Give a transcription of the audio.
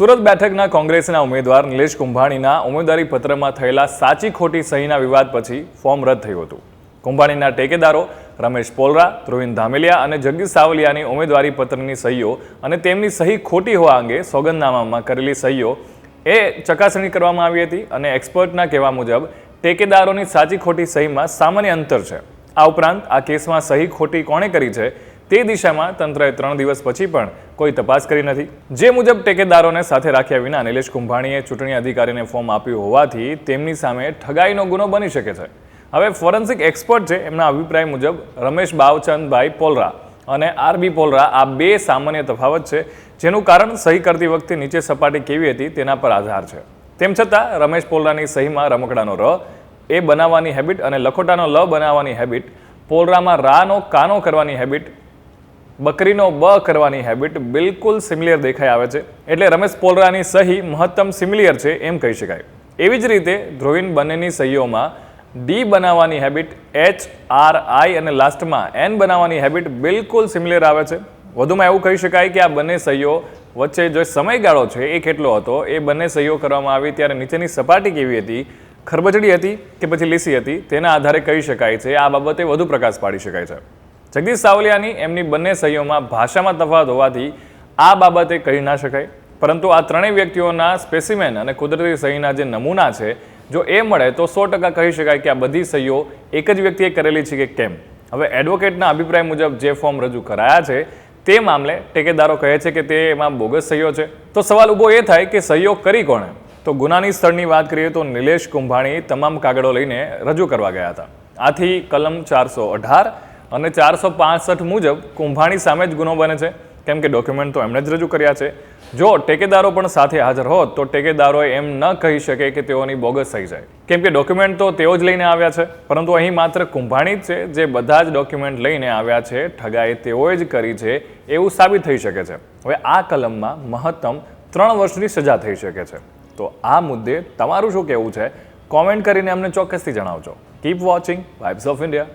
સુરત બેઠકના કોંગ્રેસના ઉમેદવાર નિલેશ કુંભાણીના ઉમેદવારી પત્રમાં થયેલા સાચી ખોટી સહીના વિવાદ પછી ફોર્મ રદ થયું હતું. કુંભાણીના ટેકેદારો રમેશ પોલરા, ધ્રુવિન ધામેલિયા અને જગદીશ સાવલિયાની ઉમેદવારી પત્રની સહીઓ અને તેમની સહી ખોટી હોવા અંગે સોગંદનામામાં કરેલી સહીઓ એ ચકાસણી કરવામાં આવી હતી અને એક્સપર્ટના કહેવા મુજબ ટેકેદારોની સાચી ખોટી સહીમાં સામાન્ય અંતર છે. આ ઉપરાંત આ કેસમાં સહી ખોટી કોણે કરી છે તે દિશામાં તંત્રએ ત્રણ દિવસ પછી પણ કોઈ તપાસ કરી નથી. જે મુજબ ટેકેદારોને સાથે રાખ્યા વિના નિલેશ કુંભાણીએ ચૂંટણી અધિકારીને ફોર્મ આપ્યું હોવાથી તેમની સામે ઠગાઈનો ગુનો બની શકે છે. હવે ફોરેન્સિક એક્સપર્ટ છે, એમના અભિપ્રાય મુજબ રમેશ બાવચંદભાઈ પોલરા અને આરબી પોલરા આ બે સામાન્ય તફાવત છે, જેનું કારણ સહી કરતી વખતે નીચે સપાટી કેવી હતી તેના પર આધાર છે. તેમ છતાં રમેશ પોલરાની સહીમાં રમકડાનો ર, એ બનાવવાની હેબિટ અને લખોટાનો લ બનાવવાની હેબિટ પોલરામાં રાનો કાનો કરવાની હેબિટ બકરીનો બ કરવાની હેબિટ બિલકુલ સિમિલિયર દેખાઈ આવે છે. એટલે રમેશ પોલરાની સહી મહત્તમ સિમિલિયર છે એમ કહી શકાય. એવી જ રીતે ધ્રુવીન બંનેની સહીઓમાં ડી બનાવવાની હેબિટ એચ આર આઈ અને લાસ્ટમાં એન બનાવવાની હેબિટ બિલકુલ સિમિલિયર આવે છે. વધુમાં એવું કહી શકાય કે આ બંને સહીઓ વચ્ચે જે સમયગાળો છે એ કેટલો હતો, એ બંને સહીઓ કરવામાં આવી ત્યારે નીચેની સપાટી કેવી હતી, ખરબચડી હતી કે પછી લીસી હતી, તેના આધારે કહી શકાય છે. આ બાબતે વધુ પ્રકાશ પાડી શકાય છે. જગદીશ સાવલિયાની એમની બંને સહીઓમાં ભાષામાં તફાવત હોવાથી આ બાબતે કહી ના શકાય. પરંતુ આ ત્રણેય વ્યક્તિઓના સ્પેસિમેન અને કુદરતી સહીના જે નમૂના છે, જો એ મળે તો સો ટકા કહી શકાય કે આ બધી સહીઓ એક જ વ્યક્તિએ કરેલી છે કે કેમ. હવે એડવોકેટના અભિપ્રાય મુજબ જે ફોર્મ રજૂ કરાયા છે, તે મામલે ટેકેદારો કહે છે કે તે એમાં બોગસ સહીઓ છે. તો સવાલ ઊભો એ થાય કે સહીઓ કરી કોણે? તો ગુનાની સ્થળની વાત કરીએ તો નિલેશ કુંભાણી તમામ કાગળો લઈને રજૂ કરવા ગયા હતા. આથી કલમ ચારસો અઢાર અને ચારસો પાસઠ મુજબ કુંભાણી સામે જ ગુનો બને છે. કેમ કે ડોક્યુમેન્ટ તો એમણે જ રજૂ કર્યા છે. જો ટેકેદારો પણ સાથે હાજર હોત, તો ટેકેદારોએ એમ ન કહી શકે કે તેઓની બોગસ થઈ જાય. કેમ કે ડોક્યુમેન્ટ તો તેઓ જ લઈને આવ્યા છે, પરંતુ અહીં માત્ર કુંભાણી જ છે, જે બધા જ ડોક્યુમેન્ટ લઈને આવ્યા છે, ઠગાઈ તેઓએ જ કરી છે, એવું સાબિત થઈ શકે છે. હવે આ કલમમાં મહત્તમ ત્રણ વર્ષની સજા થઈ શકે છે. તો આ મુદ્દે તમારું શું કહેવું છે? કોમેન્ટ કરીને અમને ચોક્કસથી જણાવજો. Keep watching vibes of India